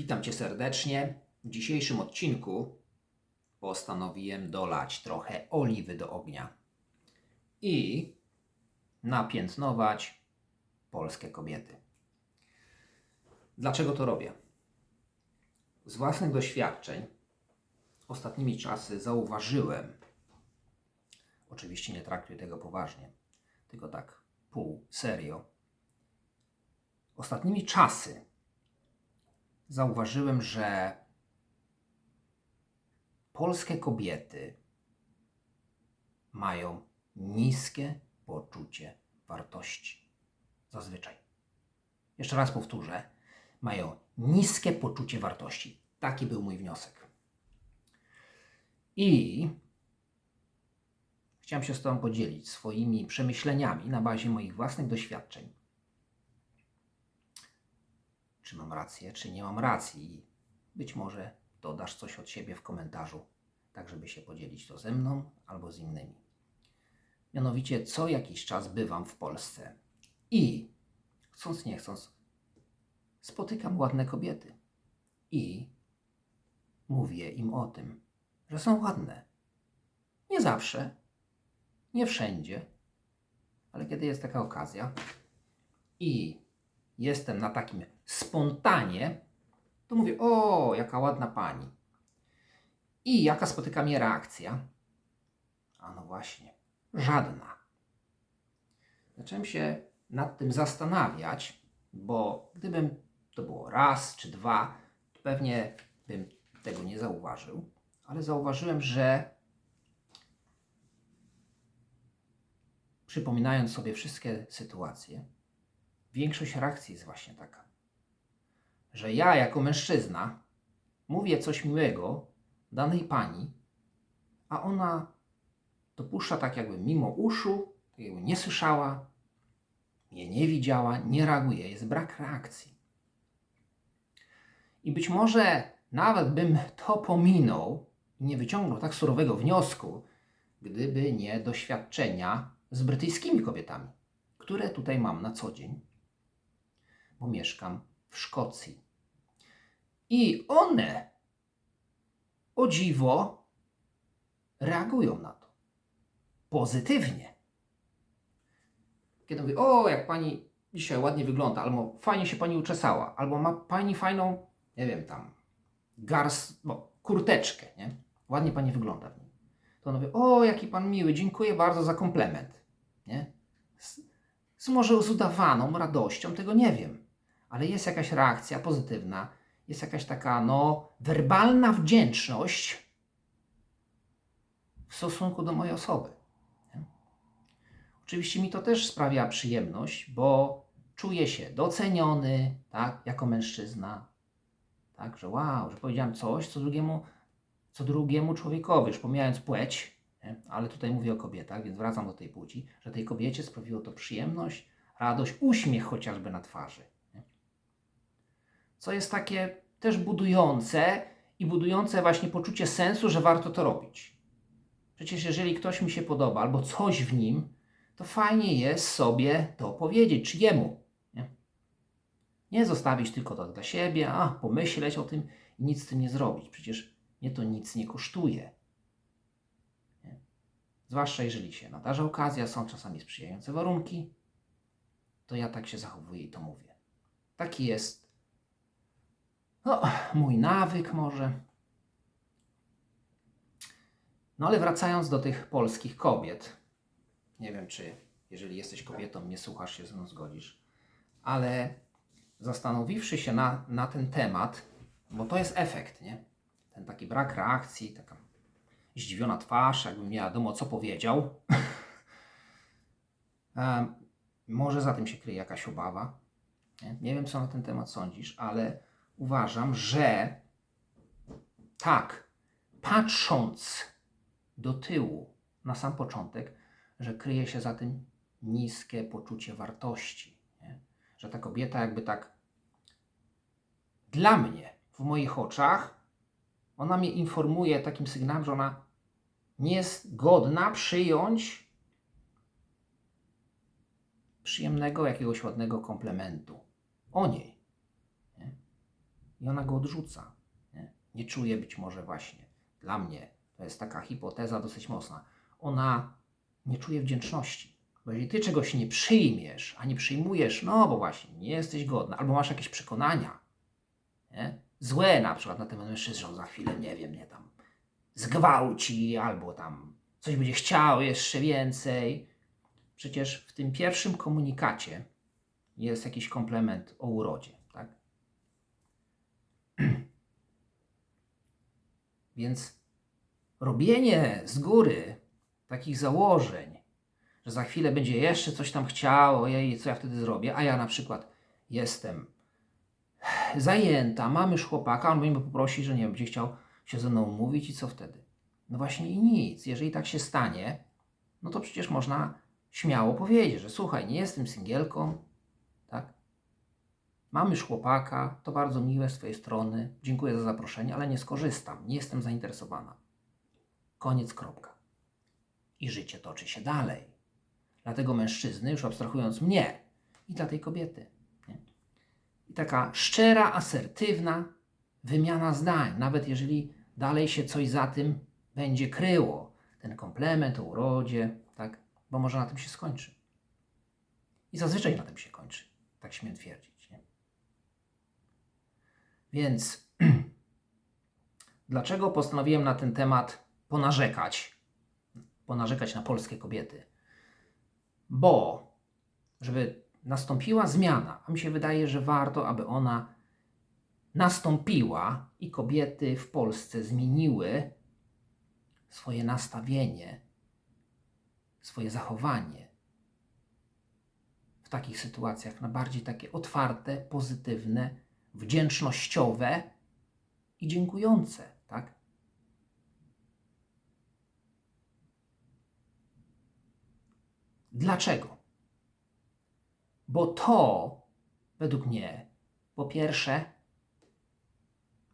Witam Cię serdecznie. W dzisiejszym odcinku postanowiłem dolać trochę oliwy do ognia i napiętnować polskie kobiety. Dlaczego to robię? Z własnych doświadczeń ostatnimi czasy zauważyłem, oczywiście nie traktuję tego poważnie, tylko tak pół serio. Ostatnimi czasy zauważyłem, że polskie kobiety mają niskie poczucie wartości. Zazwyczaj. Jeszcze raz powtórzę. Mają niskie poczucie wartości. Taki był mój wniosek. I chciałem się z Tobą podzielić swoimi przemyśleniami na bazie moich własnych doświadczeń czy mam rację, czy nie mam racji. Być może dodasz coś od siebie w komentarzu, tak żeby się podzielić to ze mną albo z innymi. Mianowicie, co jakiś czas bywam w Polsce i, chcąc nie chcąc, spotykam ładne kobiety i mówię im o tym, że są ładne. Nie zawsze, nie wszędzie, ale kiedy jest taka okazja i jestem na takim spontanie, to mówię, o, jaka ładna pani. I jaka spotyka mnie reakcja? A no właśnie, żadna. Zacząłem się nad tym zastanawiać, bo gdybym to było raz czy dwa, to pewnie bym tego nie zauważył, ale zauważyłem, że przypominając sobie wszystkie sytuacje, większość reakcji jest właśnie taka, że ja jako mężczyzna mówię coś miłego danej pani, a ona dopuszcza tak jakby mimo uszu, tak jakby nie słyszała, mnie nie widziała, nie reaguje, jest brak reakcji. I być może nawet bym to pominął i nie wyciągnął tak surowego wniosku, gdyby nie doświadczenia z brytyjskimi kobietami, które tutaj mam na co dzień bo mieszkam w Szkocji. I one, o dziwo, reagują na to pozytywnie. Kiedy mówię, o, jak pani dzisiaj ładnie wygląda, albo fajnie się pani uczesała, albo ma pani fajną, nie wiem, tam, gars, no, kurteczkę, nie? Ładnie pani wygląda w niej. To on mówi, o, jaki pan miły, dziękuję bardzo za komplement, nie? Z, z może z udawaną radością, tego nie wiem ale jest jakaś reakcja pozytywna, jest jakaś taka, no, werbalna wdzięczność w stosunku do mojej osoby. Nie? Oczywiście mi to też sprawia przyjemność, bo czuję się doceniony, tak, jako mężczyzna, tak, że wow, że powiedziałem coś, co drugiemu, co drugiemu człowiekowi, już pomijając płeć, nie? ale tutaj mówię o kobietach, więc wracam do tej płci, że tej kobiecie sprawiło to przyjemność, radość, uśmiech chociażby na twarzy co jest takie też budujące i budujące właśnie poczucie sensu, że warto to robić. Przecież jeżeli ktoś mi się podoba albo coś w nim, to fajnie jest sobie to powiedzieć, czy jemu. Nie, nie zostawić tylko to dla siebie, a pomyśleć o tym i nic z tym nie zrobić. Przecież mnie to nic nie kosztuje. Nie? Zwłaszcza jeżeli się nadarza okazja, są czasami sprzyjające warunki, to ja tak się zachowuję i to mówię. Taki jest no, mój nawyk może. No ale wracając do tych polskich kobiet, nie wiem, czy jeżeli jesteś kobietą, nie słuchasz się ze mną zgodzisz, ale zastanowiwszy się na, na ten temat, bo to jest efekt, nie? Ten taki brak reakcji, taka zdziwiona twarz, jakbym nie wiadomo, co powiedział. może za tym się kryje jakaś obawa. Nie? nie wiem, co na ten temat sądzisz, ale uważam, że tak, patrząc do tyłu na sam początek, że kryje się za tym niskie poczucie wartości. Nie? Że ta kobieta jakby tak dla mnie, w moich oczach, ona mnie informuje takim sygnałem, że ona nie jest godna przyjąć przyjemnego, jakiegoś ładnego komplementu o niej. I ona go odrzuca. Nie? nie czuje być może właśnie, dla mnie, to jest taka hipoteza dosyć mocna, ona nie czuje wdzięczności. Bo jeżeli ty czegoś nie przyjmiesz, a nie przyjmujesz, no bo właśnie nie jesteś godna, albo masz jakieś przekonania, nie? złe na przykład na temat mężczyzn, że za chwilę, nie wiem, nie tam zgwałci, albo tam coś będzie chciał jeszcze więcej. Przecież w tym pierwszym komunikacie jest jakiś komplement o urodzie? Więc robienie z góry takich założeń, że za chwilę będzie jeszcze coś tam chciał, ojej, co ja wtedy zrobię, a ja na przykład jestem zajęta, mam już chłopaka, on mnie poprosi, że nie wiem, będzie chciał się ze mną umówić i co wtedy? No właśnie i nic. Jeżeli tak się stanie, no to przecież można śmiało powiedzieć, że słuchaj, nie jestem singielką? Mam już chłopaka, to bardzo miłe z Twojej strony, dziękuję za zaproszenie, ale nie skorzystam, nie jestem zainteresowana. Koniec, kropka. I życie toczy się dalej. Dlatego mężczyzny, już abstrahując mnie i dla tej kobiety. Nie? I taka szczera, asertywna wymiana zdań, nawet jeżeli dalej się coś za tym będzie kryło, ten komplement o urodzie, tak? Bo może na tym się skończy. I zazwyczaj na tym się kończy, tak śmiem twierdzić. Więc dlaczego postanowiłem na ten temat ponarzekać? Ponarzekać na polskie kobiety. Bo, żeby nastąpiła zmiana, a mi się wydaje, że warto, aby ona nastąpiła i kobiety w Polsce zmieniły swoje nastawienie, swoje zachowanie w takich sytuacjach na bardziej takie otwarte, pozytywne, wdzięcznościowe i dziękujące, tak? Dlaczego? Bo to, według mnie, po pierwsze,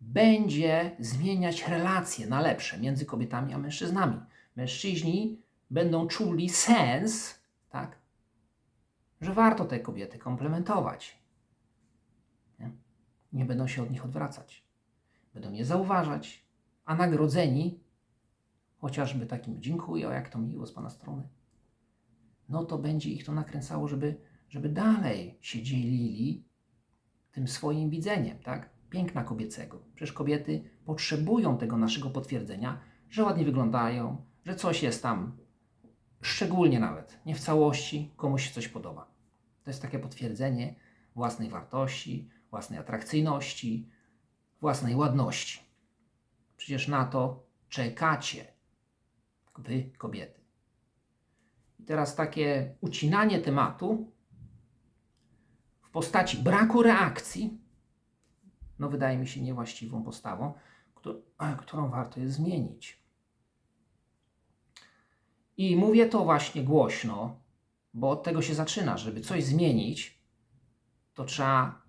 będzie zmieniać relacje na lepsze między kobietami a mężczyznami. Mężczyźni będą czuli sens, tak, że warto te kobiety komplementować. Nie? będą się od nich odwracać. Będą je zauważać, a nagrodzeni chociażby takim dziękuję, jak to miło z Pana strony, no to będzie ich to nakręcało, żeby, żeby dalej się dzielili tym swoim widzeniem, tak? piękna kobiecego. Przecież kobiety potrzebują tego naszego potwierdzenia, że ładnie wyglądają, że coś jest tam, szczególnie nawet, nie w całości, komuś się coś podoba. To jest takie potwierdzenie własnej wartości, własnej atrakcyjności, własnej ładności. Przecież na to czekacie, wy kobiety. I teraz takie ucinanie tematu w postaci braku reakcji no wydaje mi się niewłaściwą postawą, którą warto jest zmienić. I mówię to właśnie głośno, bo od tego się zaczyna. Żeby coś zmienić, to trzeba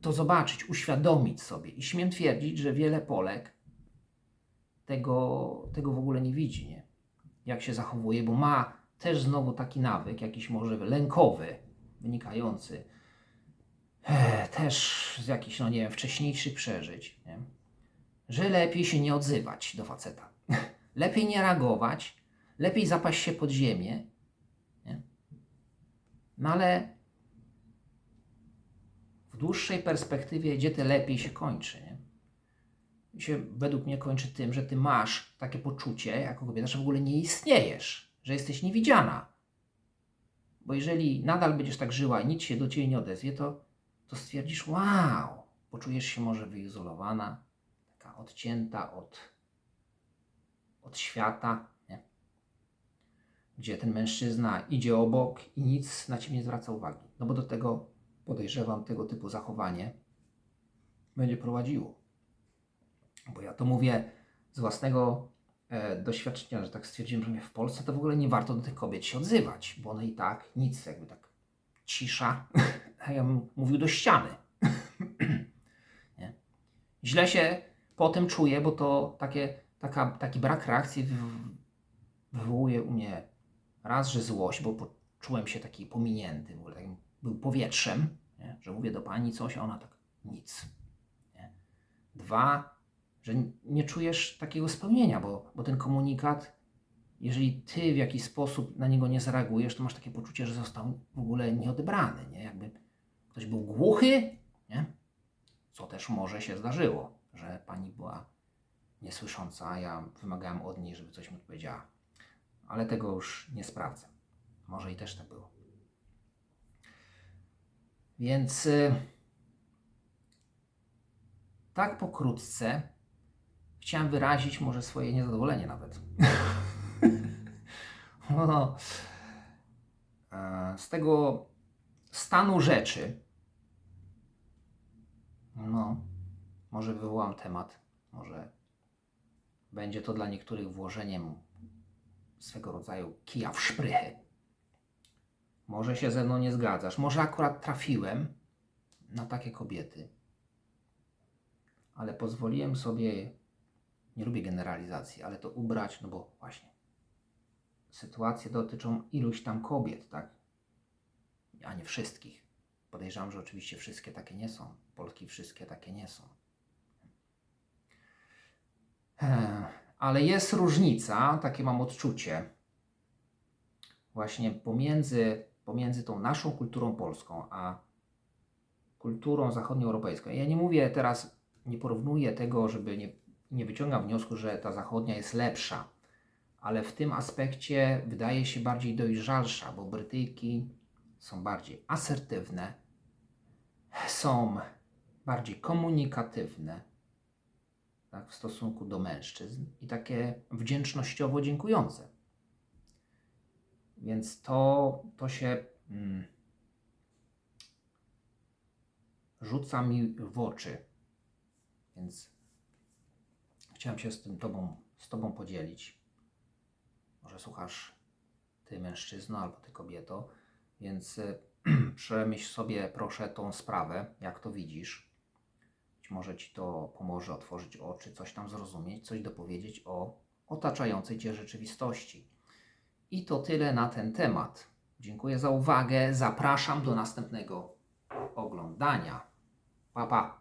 to zobaczyć, uświadomić sobie. I śmiem twierdzić, że wiele Polek tego, tego w ogóle nie widzi, nie? jak się zachowuje, bo ma też znowu taki nawyk, jakiś może lękowy, wynikający też z jakichś, no nie wiem, wcześniejszych przeżyć, nie? że lepiej się nie odzywać do faceta. lepiej nie reagować, lepiej zapaść się pod ziemię. Nie? No ale dłuższej perspektywie, gdzie te lepiej się kończy. Nie? Się według mnie kończy tym, że ty masz takie poczucie jako kobieta, że w ogóle nie istniejesz, że jesteś niewidziana. Bo jeżeli nadal będziesz tak żyła i nic się do ciebie nie odezwie, to to stwierdzisz, wow, poczujesz się może wyizolowana, taka odcięta od, od świata, nie? gdzie ten mężczyzna idzie obok i nic na ciebie nie zwraca uwagi. No bo do tego podejrzewam tego typu zachowanie będzie prowadziło. Bo ja to mówię z własnego e, doświadczenia, że tak stwierdziłem, że mnie w Polsce to w ogóle nie warto do tych kobiet się odzywać, bo one i tak nic jakby tak cisza, a ja bym mówił do ściany. Źle się potem czuję, bo to takie, taka, taki brak reakcji wywołuje u mnie raz, że złość, bo poczułem się taki pominięty, w ogóle takim, był powietrzem, nie? że mówię do pani coś, a ona tak nic. Nie? Dwa, że nie czujesz takiego spełnienia, bo, bo ten komunikat, jeżeli ty w jakiś sposób na niego nie zareagujesz, to masz takie poczucie, że został w ogóle nieodebrany. Nie? Jakby ktoś był głuchy, nie? co też może się zdarzyło, że pani była niesłysząca, a ja wymagałem od niej, żeby coś mi odpowiedziała. Ale tego już nie sprawdzę. Może i też tak było. Więc y, tak pokrótce chciałem wyrazić może swoje niezadowolenie nawet. no, z tego stanu rzeczy, no, może wywołam temat, może będzie to dla niektórych włożeniem swego rodzaju kija w szprychy. Może się ze mną nie zgadzasz, może akurat trafiłem na takie kobiety, ale pozwoliłem sobie, nie lubię generalizacji, ale to ubrać, no bo właśnie sytuacje dotyczą iluś tam kobiet, tak? A nie wszystkich. Podejrzewam, że oczywiście wszystkie takie nie są. Polki wszystkie takie nie są. Ale jest różnica, takie mam odczucie, właśnie pomiędzy, pomiędzy tą naszą kulturą polską, a kulturą zachodnioeuropejską. Ja nie mówię teraz, nie porównuję tego, żeby nie, nie wyciągam wniosku, że ta zachodnia jest lepsza, ale w tym aspekcie wydaje się bardziej dojrzalsza, bo Brytyjki są bardziej asertywne, są bardziej komunikatywne tak, w stosunku do mężczyzn i takie wdzięcznościowo dziękujące. Więc to, to się mm, rzuca mi w oczy. Więc chciałem się z tym tobą, z Tobą podzielić. Może słuchasz Ty mężczyzno albo Ty kobieto, więc y, przemyśl sobie proszę tą sprawę, jak to widzisz. Być może Ci to pomoże otworzyć oczy, coś tam zrozumieć, coś dopowiedzieć o otaczającej Cię rzeczywistości. I to tyle na ten temat. Dziękuję za uwagę. Zapraszam do następnego oglądania. Pa, pa.